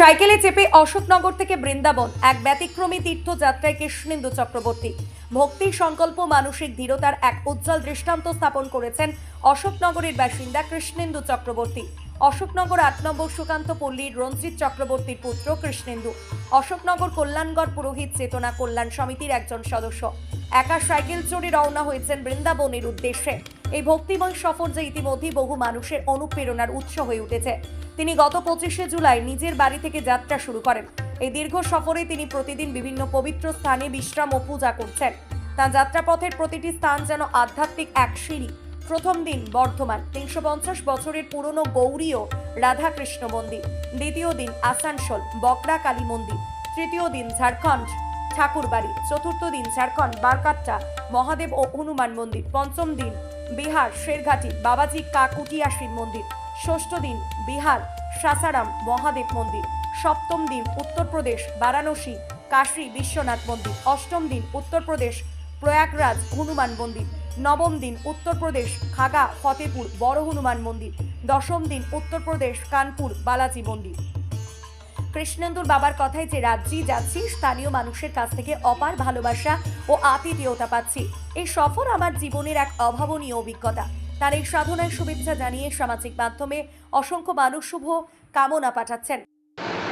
সাইকেলে চেপে অশোকনগর থেকে বৃন্দাবন এক ব্যতিক্রমী তীর্থযাত্রায় কৃষ্ণেন্দু চক্রবর্তী। ভক্তি, সংকল্প, মানসিক দৃঢ়তার এক উজ্জ্বল দৃষ্টান্ত স্থাপন করেছেন অশোকনগরের বাসিন্দা কৃষ্ণেন্দু চক্রবর্তী। অশোকনগর আট নম্বর সুকান্ত পল্লীর রঞ্জিত চক্রবর্তীর পুত্র কৃষ্ণেন্দু। অশোকনগর কল্যাণগড় পুরোহিত চেতনা কল্যাণ সমিতির একজন সদস্য। একা সাইকেল চড়ে রওনা হয়েছেন বৃন্দাবনের উদ্দেশ্যে। এই ভক্তিময় সফর যে ইতিমধ্যেই বহু মানুষের অনুপ্রেরণার উৎস হয়ে উঠেছে। তিনি গত পঁচিশে জুলাই নিজের বাড়ি থেকে যাত্রা শুরু করেন। এই দীর্ঘ সফরে তিনি প্রতিদিন বিভিন্ন পবিত্র স্থানে বিশ্রাম ও পূজা করছেন। তার যাত্রাপথের প্রতিটি স্থান যেন আধ্যাত্মিক এক সিঁড়ি। প্রথম দিন বর্ধমান, তিনশো পঞ্চাশ বছরের পুরনো গৌরীয় রাধাকৃষ্ণ মন্দির। দ্বিতীয় দিন আসানসোল, বকরা কালী মন্দির। তৃতীয় দিন ঝাড়খণ্ড, ঠাকুরবাড়ি। চতুর্থ দিন ঝাড়খণ্ড, বারকাট্টা, মহাদেব ও হনুমান মন্দির। পঞ্চম দিন বিহার শেরঘাটি বাবাজি কাকুটিয়া শিব মন্দির। ষষ্ঠ দিন বিহার সাসারাম মহাদেব মন্দির। সপ্তম দিন উত্তরপ্রদেশ বারাণসী কাশী বিশ্বনাথ মন্দির। অষ্টম দিন উত্তরপ্রদেশ প্রয়াগরাজ হনুমান মন্দির। নবম দিন উত্তরপ্রদেশ খাগা, ফতেপুর, বড় হনুমান মন্দির। দশম দিন উত্তরপ্রদেশ কানপুর, বালাজি মন্দির। কৃষ্ণেন্দুর বাবার কথায় যে রাজ্যেই যাচ্ছি, স্থানীয় মানুষের কাছ থেকে অপার ভালোবাসা ও আতিথেয়তা পাচ্ছি। এই সফর আমার জীবনের এক অভাবনীয় অভিজ্ঞতা। তার এই সাধনায় শুভেচ্ছা জানিয়ে সামাজিক মাধ্যমে অসংখ্য মানুষ শুভ কামনা পাঠাচ্ছেন।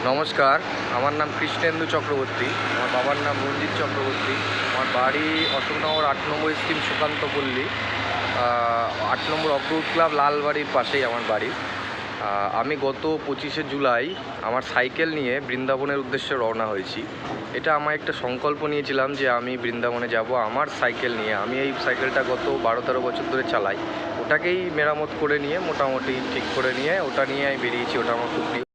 নমস্কার, আমার নাম কৃষ্ণেন্দু চক্রবর্তী, আমার বাবার নাম রঞ্জিত চক্রবর্তী, আমার বাড়ি অশোকনগর আট নম্বর স্কিম সুকান্ত পল্লী আট নম্বর অগ্রুট ক্লাব লালবাড়ির পাশেই আমার বাড়ি। আমি গত পঁচিশে জুলাই আমার সাইকেল নিয়ে বৃন্দাবনের উদ্দেশ্যে রওনা হয়েছি। এটা আমার একটা সংকল্প নিয়েছিলাম যে আমি বৃন্দাবনে যাব, আমার সাইকেল নিয়ে। আমি এই সাইকেলটা গত বারো তেরো বছর ধরে চালাই। ওটাকেই মেরামত করে নিয়ে, মোটামুটি ঠিক করে নিয়ে, ওটা নিয়ে আমি বেরিয়েছি। ওটা আমার খুব